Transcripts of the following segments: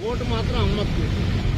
Vote मात्र हम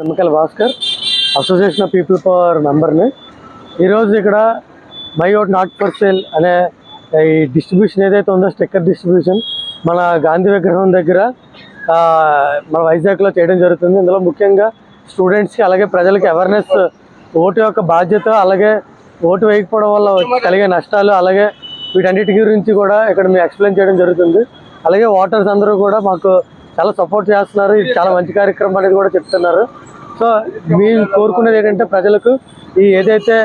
Nimmakal Bhaskar association of people power మెంబర్ని ఈరోజు ఇక్కడ by vote not for sale అనే ఈ డిస్ట్రిబ్యూషన్ ఏదైతే ఉందో స్టిక్కర్ డిస్ట్రిబ్యూషన్ మన గాంధీ విగ్రహం దగ్గర మన వైజాగ్లో చేయడం జరుగుతుంది. ఇందులో ముఖ్యంగా స్టూడెంట్స్కి అలాగే ప్రజలకి అవేర్నెస్ ఓటు యొక్క బాధ్యత అలాగే ఓటు వేయకపోవడం వల్ల కలిగే నష్టాలు అలాగే వీటన్నిటి గురించి కూడా ఇక్కడ మేము ఎక్స్ప్లెయిన్ చేయడం జరుగుతుంది. అలాగే ఓటర్స్ అందరూ కూడా మాకు చాలా సపోర్ట్ చేస్తున్నారు. ఇది చాలా మంచి కార్యక్రమం అనేది కూడా చెప్తున్నారు. సో మేము కోరుకునేది ఏంటంటే ప్రజలకు ఈ ఏదైతే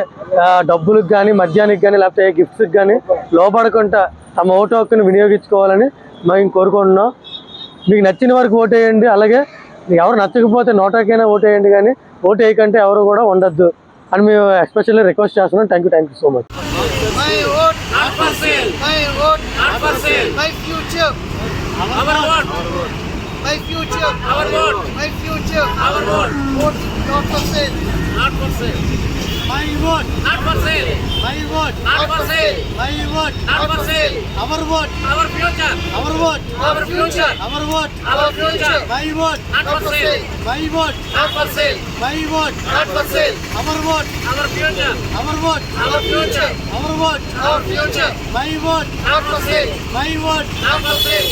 డబ్బులకు కానీ మద్యానికి కానీ లేకపోతే గిఫ్ట్స్కి కానీ లోపడకుండా తమ ఓటు హక్కుని వినియోగించుకోవాలని మేము కోరుకుంటున్నాం. మీకు నచ్చిన వారికి ఓటు వేయండి అలాగే మీకు ఎవరు నచ్చకపోతే నోటాకైనా ఓటు వేయండి కానీ ఓటు వేయకంటే ఎవరు కూడా ఉండొద్దు అని మేము ఎస్పెషల్లీ రిక్వెస్ట్ చేస్తున్నాం. Thank you thank you so much My vote, sale my vote, future, vote my future, our vote my future. Our vote Vote not for sale. Not for sale My vote, not for sale my vote, not for sale my vote, not for sale our vote, our future our vote, our future our vote, our future my vote, not for sale my vote, not for sale my vote, not for sale our vote, our future our vote, our future our vote, our future my vote, not for sale my vote, not for sale